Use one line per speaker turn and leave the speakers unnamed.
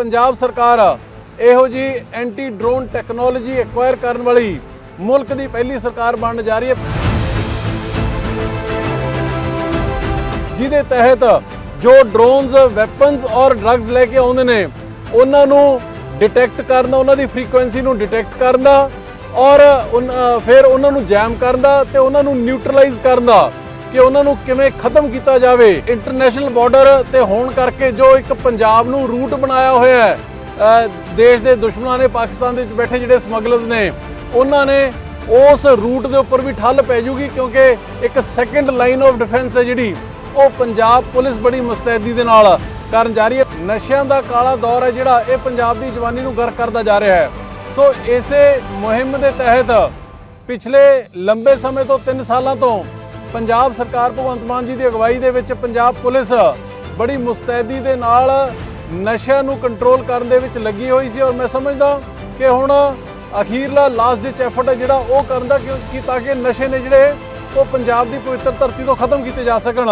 ਪੰਜਾਬ ਸਰਕਾਰ ਇਹੋ ਜੀ ਐਂਟੀ ਡਰੋਨ ਟੈਕਨੋਲੋਜੀ ਐਕਵਾਇਰ ਕਰਨ ਵਾਲੀ ਮੁਲਕ ਦੀ ਪਹਿਲੀ ਸਰਕਾਰ ਬਣਨ ਜਾ ਰਹੀ ਹੈ। ਜਿਹਦੇ ਤਹਿਤ ਜੋ ਡਰੋਨਸ ਵੈਪਨਸ ਔਰ ਡਰੱਗਸ ਲੈ ਕੇ ਆਉਂਦੇ ਨੇ, ਉਹਨਾਂ ਨੂੰ ਡਿਟੈਕਟ ਕਰਨ ਦਾ ਉਹਨਾਂ ਦੀ ਫ੍ਰੀਕੁਐਂਸੀ ਨੂੰ ਡਿਟੈਕਟ ਕਰਨ ਦਾ ਔਰ ਫਿਰ ਉਹਨਾਂ ਨੂੰ ਜੈਮ ਕਰਨ ਦਾ ਤੇ ਉਹਨਾਂ ਨੂੰ ਨਿਊਟਰਲਾਈਜ਼ ਕਰਨ ਦਾ ਕਿ ਉਹਨਾਂ ਨੂੰ ਕਿਵੇਂ ਖਤਮ ਕੀਤਾ ਜਾਵੇ। ਇੰਟਰਨੈਸ਼ਨਲ ਬਾਰਡਰ ਤੇ ਹੋਣ ਕਰਕੇ ਜੋ ਇੱਕ ਪੰਜਾਬ ਨੂੰ ਰੂਟ ਬਣਾਇਆ ਹੋਇਆ ਹੈ ਦੇਸ਼ ਦੇ ਦੁਸ਼ਮਣਾਂ ਨੇ ਪਾਕਿਸਤਾਨ ਦੇ ਵਿੱਚ ਬੈਠੇ ਜਿਹੜੇ ਸਮਗਲਰਸ ਨੇ, ਉਹਨਾਂ ਨੇ ਉਸ ਰੂਟ ਦੇ ਉੱਪਰ ਵੀ ਠੱਲ ਪੈ ਜੂਗੀ ਕਿਉਂਕਿ ਇੱਕ ਸੈਕੰਡ ਲਾਈਨ ਆਫ ਡਿਫੈਂਸ ਹੈ ਜਿਹੜੀ, ਉਹ ਪੰਜਾਬ ਪੁਲਿਸ ਬੜੀ ਮੁਸਤੈਦੀ ਦੇ ਨਾਲ ਕਰਨ ਜਾ ਰਹੀ ਹੈ। ਨਸ਼ਿਆਂ ਦਾ ਕਾਲਾ ਦੌਰ ਹੈ ਜਿਹੜਾ, ਇਹ ਪੰਜਾਬ ਦੀ ਜਵਾਨੀ ਨੂੰ ਗਰ ਕਰਦਾ ਜਾ ਰਿਹਾ ਹੈ। ਸੋ ਇਸੇ ਮੁਹਿੰਮ ਦੇ ਤਹਿਤ ਪਿਛਲੇ ਲੰਬੇ ਸਮੇਂ ਤੋਂ 3 ਸਾਲਾਂ ਤੋਂ ਪੰਜਾਬ ਸਰਕਾਰ ਭਗਵੰਤ ਮਾਨ ਜੀ ਦੀ ਅਗਵਾਈ ਦੇ ਵਿੱਚ ਪੰਜਾਬ ਪੁਲਿਸ ਬੜੀ ਮੁਸਤੈਦੀ ਦੇ ਨਾਲ ਨਸ਼ਿਆਂ ਨੂੰ ਕੰਟਰੋਲ ਕਰਨ ਦੇ ਵਿੱਚ ਲੱਗੀ ਹੋਈ ਸੀ ਔਰ ਮੈਂ ਸਮਝਦਾ ਕਿ ਹੁਣ ਅਖੀਰਲਾ ਲਾਸਟ ਡਿਚ ਐਫਰਟ ਹੈ ਜਿਹੜਾ ਉਹ ਕਰਨ ਦਾ ਕਿਉਂ- ਕਿ ਤਾਂ ਕਿ ਨਸ਼ੇ ਨੇ ਜਿਹੜੇ ਉਹ ਪੰਜਾਬ ਦੀ ਪਵਿੱਤਰ ਧਰਤੀ ਤੋਂ ਖਤਮ ਕੀਤੇ ਜਾ ਸਕਣ।